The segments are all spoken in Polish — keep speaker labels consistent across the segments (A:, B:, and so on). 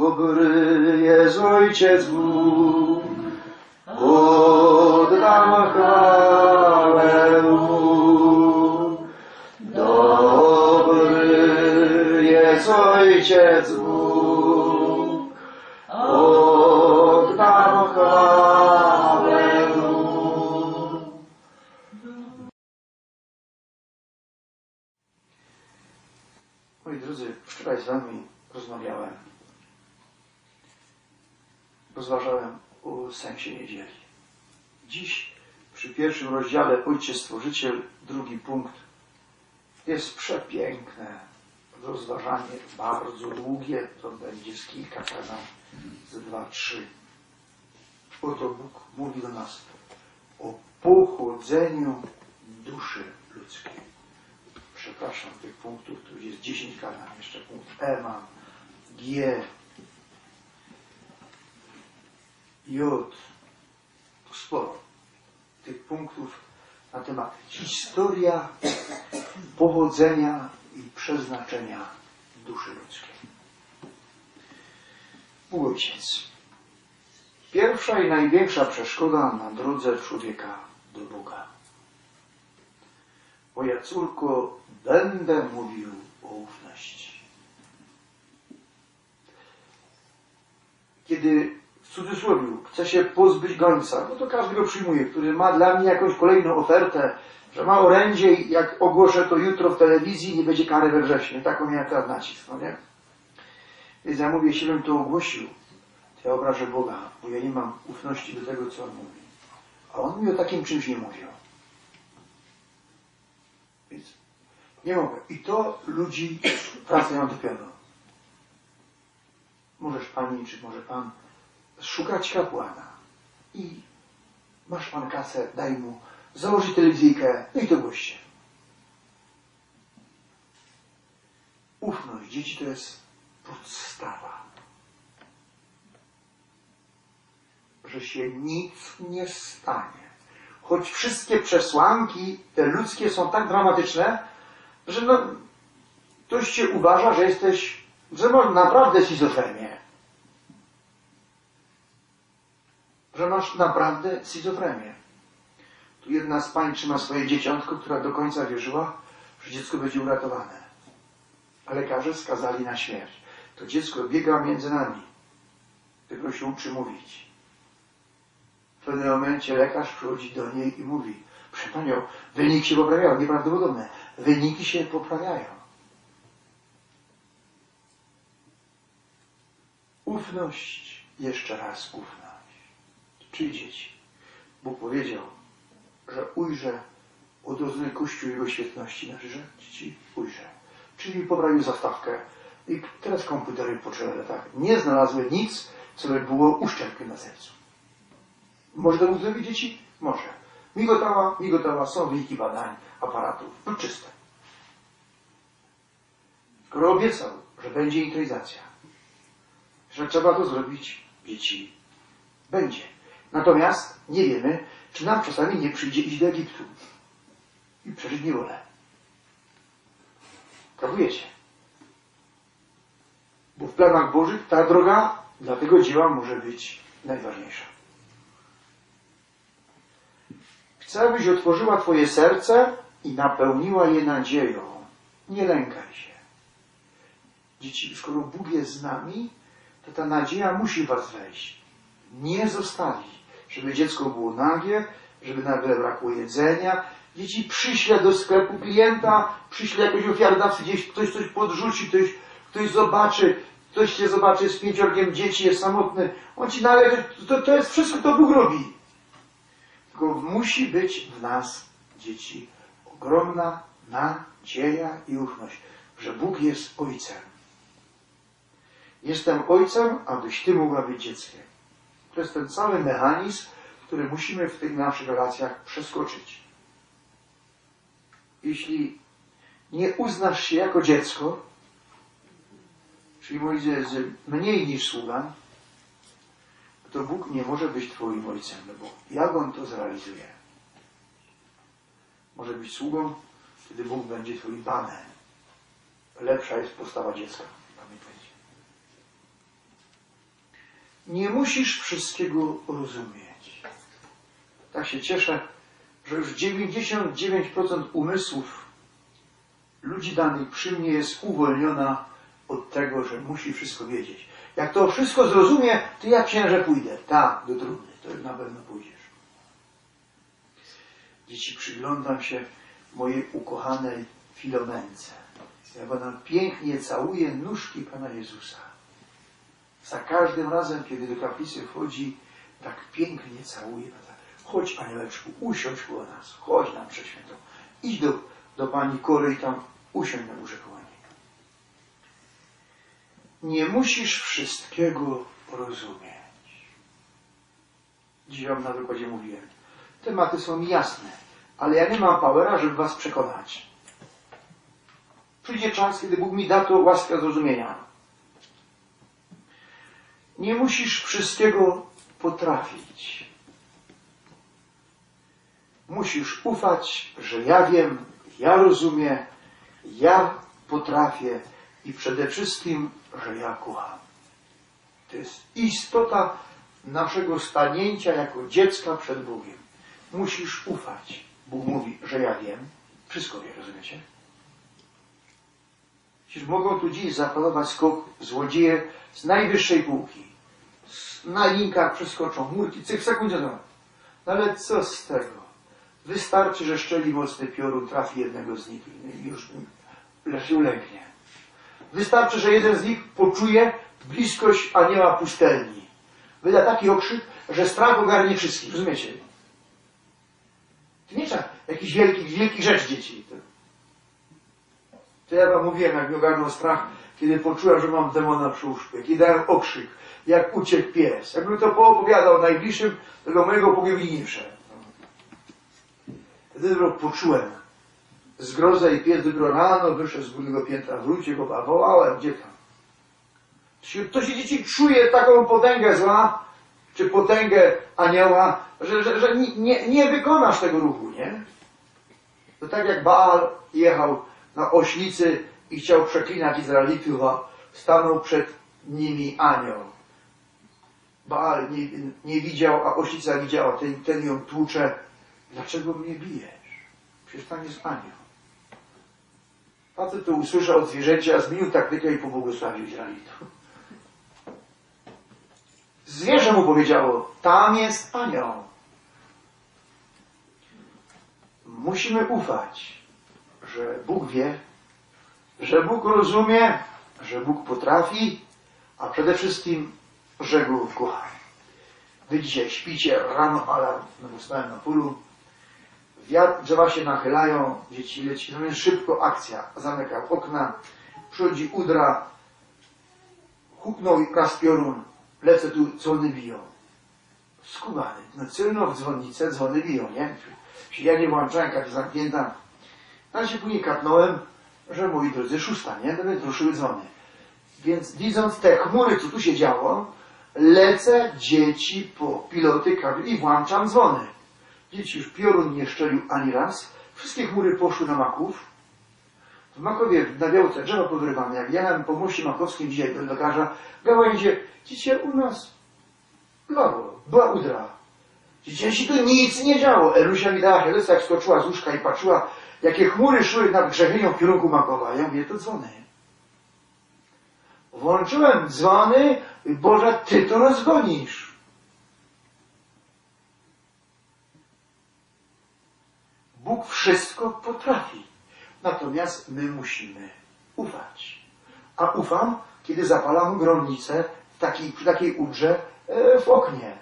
A: Dobry jest Ojciec Bóg, oddam chwałę Mu. Dobry jest Ojciec rozważałem o sensie niedzieli. Dziś przy pierwszym rozdziale Ojciec Stworzyciel, drugi punkt, jest przepiękne rozważanie, bardzo długie, to będzie z kilka kazan, z dwa, trzy. Oto Bóg mówi do nas o pochodzeniu duszy ludzkiej przepraszam, tych punktów, tu jest 10 kazan, jeszcze punkt E mam, G, J, to sporo tych punktów na temat historia pochodzenia i przeznaczenia duszy ludzkiej. Ojciec. Pierwsza i największa przeszkoda na drodze człowieka do Boga. Moja córko, będę mówił o ufności. Kiedy cudzysłowie chce się pozbyć gońca, no to każdy go przyjmuje, który ma dla mnie jakąś kolejną ofertę, że ma orędzie i jak ogłoszę to jutro w telewizji, nie będzie kary we wrześniu. Taką miałem teraz nacisk, no nie? Więc ja mówię, jeśli bym to ogłosił, to ja obrażę Boga, bo ja nie mam ufności do tego, co On mówi. A On mi o takim czymś nie mówił. Więc nie mogę. I to ludzi wracają do pionu. Możesz pani, czy może pan szukać kapłana. I masz pan kasę, daj mu, założyć telewizyjkę, no i to goście. Ufność dzieci to jest podstawa. Że się nic nie stanie choć wszystkie przesłanki te ludzkie są tak dramatyczne, że no, ktoś cię uważa, że jesteś, że masz naprawdę schizofrenię. Że masz naprawdę schizofrenię. Tu jedna z pań trzyma swoje dzieciątko, która do końca wierzyła, że dziecko będzie uratowane. A lekarze skazali na śmierć. To dziecko biega między nami. Tylko się uczy mówić. W pewnym momencie lekarz przychodzi do niej i mówi, proszę Panią, wyniki się poprawiają, nieprawdopodobne. Wyniki się poprawiają. Ufność, jeszcze raz ufność. Czyli dzieci. Bóg powiedział, że ujrzę odrodzony Kościół Jego świetności. Znaczy, że dzieci ujrzę. Czyli poprawił zastawkę. I teraz komputery po trzech latach nie znalazły nic, co by było uszczerbkiem na sercu. Może to zrobić dzieci? Może. Migotała, migotała, są wyniki badań, aparatów. No czyste. Skoro obiecał, że będzie intronizacja, że trzeba to zrobić, dzieci będzie. Natomiast nie wiemy, czy nam czasami nie przyjdzie iść do Egiptu i przeżyć niewolę. Próbujecie. Bo w planach Bożych ta droga dla tego dzieła może być najważniejsza. Chcę, abyś otworzyła Twoje serce i napełniła je nadzieją. Nie lękaj się. Dzieci, skoro Bóg jest z nami, to ta nadzieja musi Was wejść. Nie zostawi, żeby dziecko było nagie, żeby nagle brakło jedzenia. Dzieci przyśle do sklepu klienta, przyśle jakąś ofiarodawcę, gdzieś ktoś coś podrzuci, ktoś, ktoś zobaczy, ktoś się zobaczy z pięciorkiem dzieci, jest samotny. On ci nagle, to, to jest wszystko, to Bóg robi. Tylko musi być w nas, dzieci, ogromna nadzieja i ufność, że Bóg jest Ojcem. Jestem Ojcem, abyś Ty mogła być dzieckiem. To jest ten cały mechanizm, który musimy w tych naszych relacjach przeskoczyć. Jeśli nie uznasz się jako dziecko, czyli drodzy, mniej niż sługa, to Bóg nie może być Twoim ojcem, no bo jak On to zrealizuje? Może być sługą, kiedy Bóg będzie Twoim Panem. Lepsza jest postawa dziecka. Nie musisz wszystkiego rozumieć. Tak się cieszę, że już 99% umysłów ludzi danych przy mnie jest uwolniona od tego, że musi wszystko wiedzieć. Jak to wszystko zrozumie, to ja księże pójdę. Tak, do trumny, to na pewno pójdziesz. Dzieci, przyglądam się mojej ukochanej Filomence. Jak ona pięknie całuje nóżki Pana Jezusa. Za każdym razem, kiedy do kaplicy wchodzi, tak pięknie całuje. Chodź, Anieleczku, usiądź koło nas. Chodź nam przeświętą. Idź do, do Pani Kory i tam usiądź na górze koło. Nie musisz wszystkiego rozumieć. Dziś wam na wykładzie mówiłem. Tematy są jasne, ale ja nie mam powera, żeby was przekonać. Przyjdzie czas, kiedy Bóg mi da to łaskę zrozumienia. Nie musisz wszystkiego potrafić. Musisz ufać, że ja wiem, ja rozumiem, ja potrafię i przede wszystkim, że ja kocham. To jest istota naszego stanięcia jako dziecka przed Bogiem. Musisz ufać. Bóg mówi, że ja wiem. Wszystko wie, rozumiecie? Przecież mogą tu dziś zapalować skok złodzieje z najwyższej półki. Na linkach przeskoczą murki, cyk, sekundę no. Ale co z tego? Wystarczy, że szczeli mocny piorun trafi jednego z nich i już leży ulegnie. Wystarczy, że jeden z nich poczuje bliskość anioła pustelni. Wyda taki okrzyk, że strach ogarnie wszystkich. Rozumiecie? To nie trzeba jakichś wielkich, wielkich rzeczy dzieci. To ja wam mówiłem, jak mi ogarnął strach, kiedy poczułem, że mam demona przy łóżku. Jaki dałem okrzyk, jak uciekł pies. Jakbym to poopowiadał najbliższym, to do mojego wszedł. Wtedy poczułem zgrozę i pies dopiero rano wyszedł z górnego piętra, wrócił go, a wołałem, gdzie tam? To się dzieci czuje taką potęgę zła, czy potęgę anioła, że, że, że nie, nie wykonasz tego ruchu, nie? To tak jak Baal jechał na oślicy i chciał przeklinać Izraelitów, a stanął przed nimi anioł. Baal nie, nie widział, a oślica widziała, ten, ten ją tłucze. Dlaczego mnie bijesz? Przecież tam jest anioł. Facet to usłyszał od zwierzęcia, zmienił taktykę i pobłogosławił Izraelitów. Zwierzę mu powiedziało, tam jest anioł. Musimy ufać, że Bóg wie, że Bóg rozumie, że Bóg potrafi, a przede wszystkim, że Go kocha. Wy dzisiaj śpicie, rano alarm, no stałem na polu, wiatr, drzewa się nachylają, dzieci leci, no więc szybko akcja, zamykał okna, przychodzi udra, huknął raz piorun, lecę tu, dzwony biją. Skubany, no cylno w dzwonnicę, dzwony biją, nie? Ja nie włączałem, jak zamknięta. Ale się później kapnąłem, że moi drodzy, szósta, nie? Nawet ruszyły dzwony. Więc widząc te chmury, co tu się działo, lecę dzieci po piloty kabli i włączam dzwony. Dzieci już piorun nie szczelił ani raz. Wszystkie chmury poszły na maków. W Makowie, na Białce, drzewa podrywane. Jak jechałem po moście makowskim dzisiaj do lekarza, gałęzie, dzisiaj u nas lało, była udra. Dzisiaj się tu nic nie działo. Elusia mi dała helesa, jak skoczyła z łóżka i patrzyła, jakie chmury szły nad grzebienią w kierunku Makowa. Ja mówię, to dzwony. Włączyłem dzwony, Boże, Ty to rozgonisz. Bóg wszystko potrafi. Natomiast my musimy ufać. A ufam, kiedy zapalam gromnicę w takiej, przy takiej udrze e, w oknie.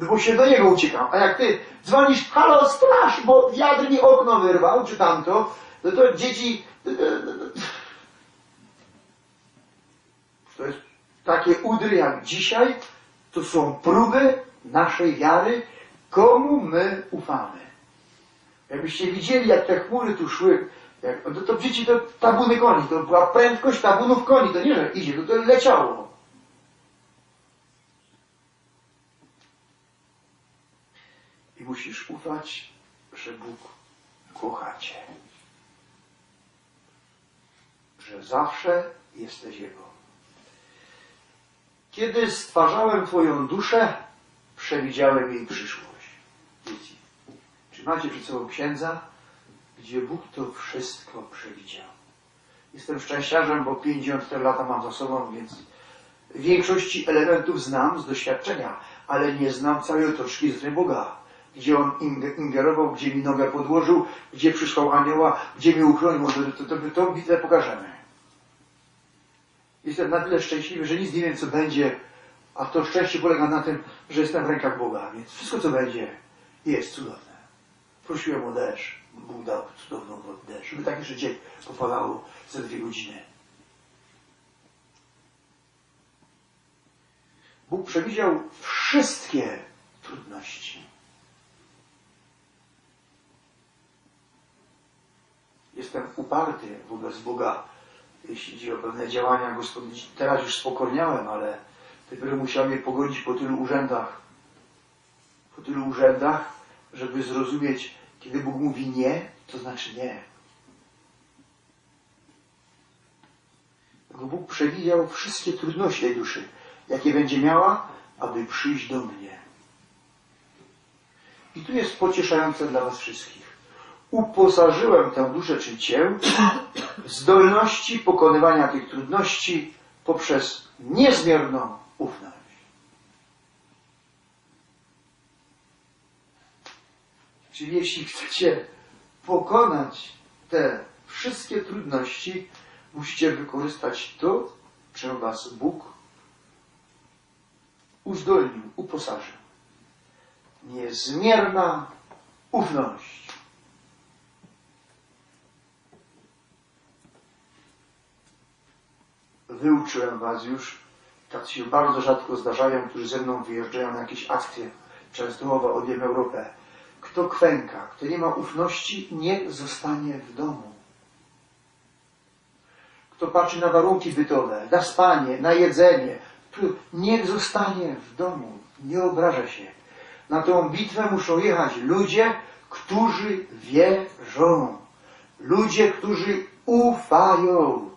A: Bo się do niego uciekam. A jak ty dzwonisz, halo, straż, bo wiatr mi okno wyrwał, czy tamto, no to dzieci... To jest takie udry jak dzisiaj, to są próby naszej wiary, komu my ufamy. Jakbyście widzieli, jak te chmury tu szły, jak, to, to dzieci to tabuny koni, to była prędkość tabunów koni, to nie, że idzie, to, to leciało. I musisz ufać, że Bóg kocha Cię. Że zawsze jesteś Jego. Kiedy stwarzałem Twoją duszę, przewidziałem jej przyszłość. Dzieci, czy macie przed sobą księdza, gdzie Bóg to wszystko przewidział? Jestem szczęściarzem, bo 54 lata mam za sobą, więc większości elementów znam z doświadczenia, ale nie znam całej otoczki z Boga. Gdzie On ing- ingerował, gdzie mi nogę podłożył, gdzie przysłał anioła, gdzie mnie uchronił. To, to, to, bitwę pokażemy. Jestem na tyle szczęśliwy, że nic nie wiem, co będzie, a to szczęście polega na tym, że jestem w rękach Boga, więc wszystko, co będzie, jest cudowne. Prosiłem o deszcz. Bóg dał cudowną wodę deszcz, żeby tak jeszcze dzień popadało za dwie godziny. Bóg przewidział wszystkie trudności. Jestem uparty wobec Boga, jeśli chodzi o pewne działania gospodarcze. Teraz już spokorniałem, ale dopiero musiałem je pogodzić po tylu urzędach. Po tylu urzędach, żeby zrozumieć, kiedy Bóg mówi nie, to znaczy nie. Bóg przewidział wszystkie trudności tej duszy, jakie będzie miała, aby przyjść do mnie. I tu jest pocieszające dla Was wszystkich. Uposażyłem tę duszę, czy Cię, w zdolności pokonywania tych trudności poprzez niezmierną ufność. Czyli jeśli chcecie pokonać te wszystkie trudności, musicie wykorzystać to, czym Was Bóg uzdolnił, uposażył. Niezmierna ufność. Wyuczyłem Was już, tacy się bardzo rzadko zdarzają, którzy ze mną wyjeżdżają na jakieś akcje. Często mowa o wiem Europę. Kto kwęka, kto nie ma ufności, nie zostanie w domu. Kto patrzy na warunki bytowe, na spanie, na jedzenie, niech zostanie w domu, nie obraża się. Na tą bitwę muszą jechać ludzie, którzy wierzą. Ludzie, którzy ufają.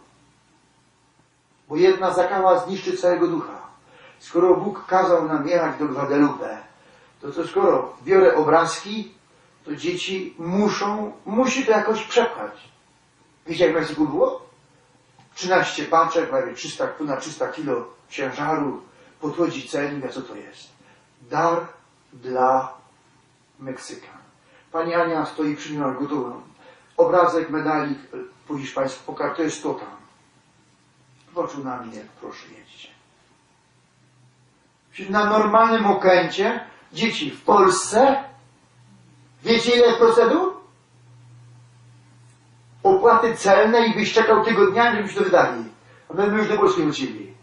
A: Bo jedna zakała zniszczy całego ducha. Skoro Bóg kazał nam jechać do Guadalupe, to co skoro biorę obrazki, to dzieci muszą, musi to jakoś przepchać. Wiecie jak w Meksyku było? 13 paczek, prawie 300, ponad 300 kilo ciężaru, podchodzi celnik, a co to jest? Dar dla Meksyka. Pani Ania stoi przy nim gotową. Obrazek, medalik po hiszpańsku, to jest to tam. Zobaczył na mnie, proszę jedźcie. Na normalnym okręcie dzieci w Polsce, wiecie ile procedur? Opłaty celne i byś czekał tygodniami, żebyś to wydali. A my już do Polski wrócili.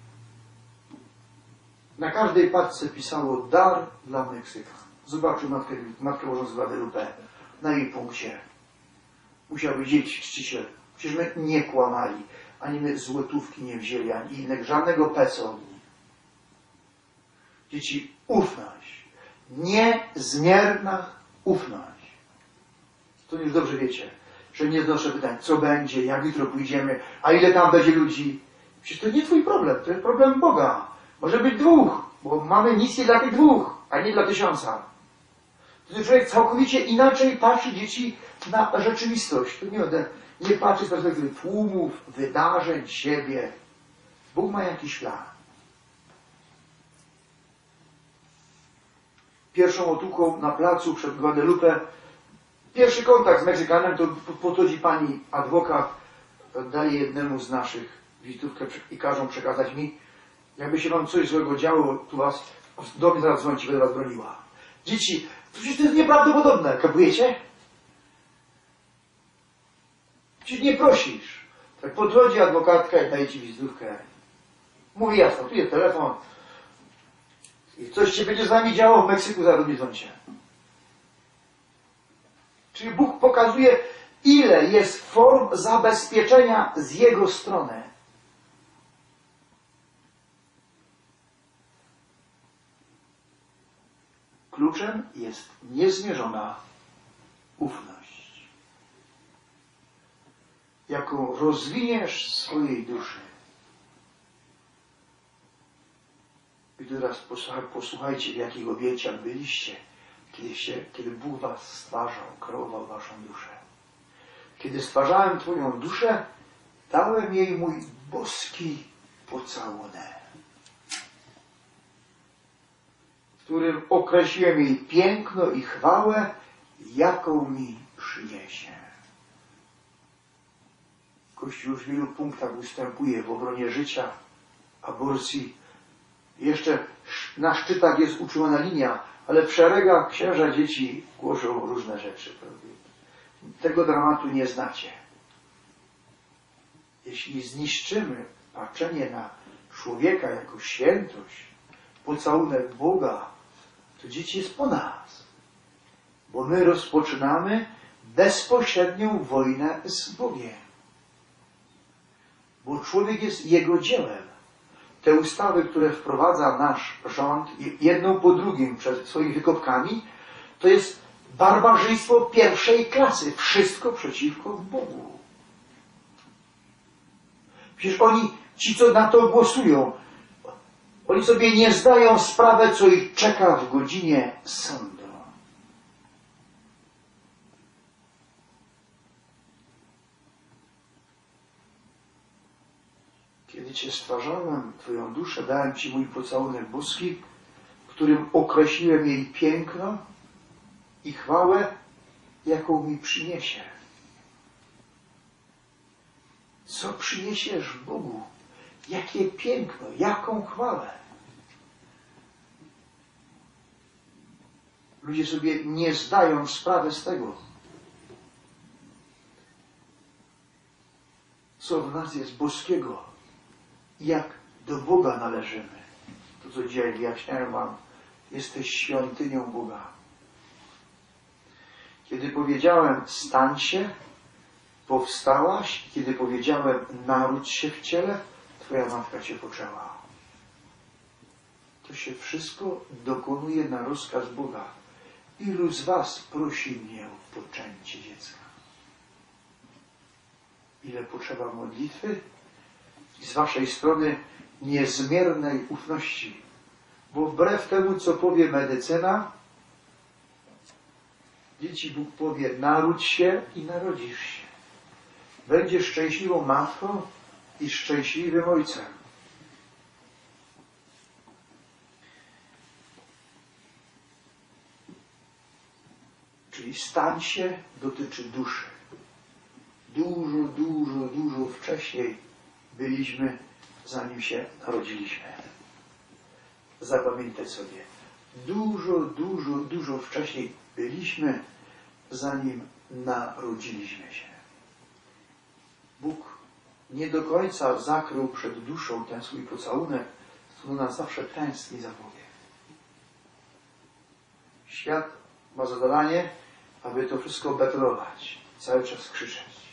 A: Na każdej paczce pisało dar dla Meksyka. Zobaczył matkę, matkę Bożą z Guadalupe na jej punkcie. Musiał wiedzieć czciciel. Przecież my nie kłamali. Ani my złotówki nie wzięli, ani innego, żadnego nich. Dzieci, ufność. Niezmierna ufność. To już dobrze wiecie, że nie znoszę pytań, co będzie, jak jutro pójdziemy, a ile tam będzie ludzi. Przecież to nie twój problem, to jest problem Boga. Może być dwóch, bo mamy misję dla tych dwóch, a nie dla tysiąca. Wtedy człowiek całkowicie inaczej patrzy dzieci na rzeczywistość. To nie, ode, nie patrzy z perspektywy tłumów, wydarzeń, siebie. Bóg ma jakiś plan. Pierwszą otuką na placu przed Guadalupe pierwszy kontakt z Meksykanem to podchodzi pani adwokat, daje jednemu z naszych wizytówkę i każą przekazać mi, jakby się wam coś złego działo, tu was, do mnie zaraz dzwonić, będę was broniła. Dzieci, przecież to jest nieprawdopodobne, kapujecie? Przecież nie prosisz. Tak podchodzi adwokatka i daje ci wizytówkę. Mówi jasno, tu jest telefon. I coś się będzie z nami działo w Meksyku, mnie dzwońcie. Czyli Bóg pokazuje, ile jest form zabezpieczenia z Jego strony. Kluczem jest niezmierzona ufność, jaką rozwiniesz swojej duszy. kiedy raz posłuchaj, posłuchajcie, w jakich objęciach byliście, kiedy, się, kiedy Bóg was stwarzał, kreował waszą duszę. Kiedy stwarzałem twoją duszę, dałem jej mój boski pocałunek, w którym określiłem jej piękno i chwałę, jaką mi przyniesie. Kościół już w wielu punktach ustępuje w obronie życia, aborcji. Jeszcze sz- na szczytach jest utrzymana linia, ale w szeregach księża dzieci głoszą różne rzeczy. Tego dramatu nie znacie. Jeśli zniszczymy patrzenie na człowieka jako świętość, pocałunek Boga, to dzieci jest po nas. Bo my rozpoczynamy bezpośrednią wojnę z Bogiem. Bo człowiek jest Jego dziełem. Te ustawy, które wprowadza nasz rząd, jedną po drugim przed swoimi wykopkami, to jest barbarzyństwo pierwszej klasy. Wszystko przeciwko Bogu. Przecież oni, ci co na to głosują, oni sobie nie zdają sprawy, co ich czeka w godzinie sądu. Kiedy Cię stwarzałem, Twoją duszę, dałem Ci mój pocałunek boski, którym określiłem jej piękno i chwałę, jaką mi przyniesie. Co przyniesiesz Bogu? Jakie piękno, jaką chwałę. Ludzie sobie nie zdają sprawy z tego, co w nas jest boskiego, jak do Boga należymy. To, co dzisiaj wyjaśniałem Wam, jesteś świątynią Boga. Kiedy powiedziałem, stań się, powstałaś, kiedy powiedziałem, naródź się w ciele, Twoja matka Cię poczęła. To się wszystko dokonuje na rozkaz Boga. Ilu z Was prosi mnie o poczęcie dziecka? Ile potrzeba modlitwy i z Waszej strony niezmiernej ufności. Bo wbrew temu, co powie medycyna, dzieci Bóg powie, naródź się i narodzisz się. Będziesz szczęśliwą matką i szczęśliwym ojcem. Czyli stań się dotyczy duszy. Dużo, dużo, dużo wcześniej byliśmy, zanim się narodziliśmy. Zapamiętaj sobie. Dużo, dużo, dużo wcześniej byliśmy, zanim narodziliśmy się. Bóg nie do końca zakrył przed duszą ten swój pocałunek, to nas zawsze tęskni za Bogiem. Świat ma zadanie, aby to wszystko betonować, cały czas krzyczeć.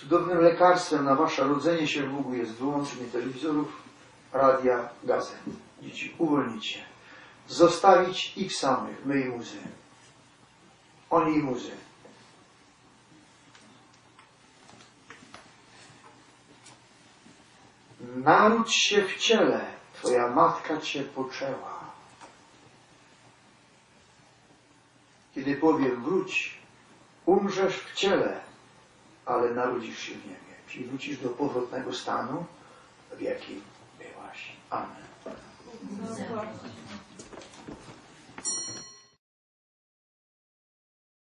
A: Cudownym lekarstwem na wasze rodzenie się w Bogu jest wyłączenie telewizorów, radia, gazet. Dzieci, uwolnić się. Zostawić ich samych, my i muzy. Oni i muzy. Naródź się w ciele, twoja matka cię poczęła. Kiedy powiem wróć, umrzesz w ciele, ale narodzisz się w niebie. Czyli wrócisz do powrotnego stanu, w jakim byłaś. Amen.
B: No,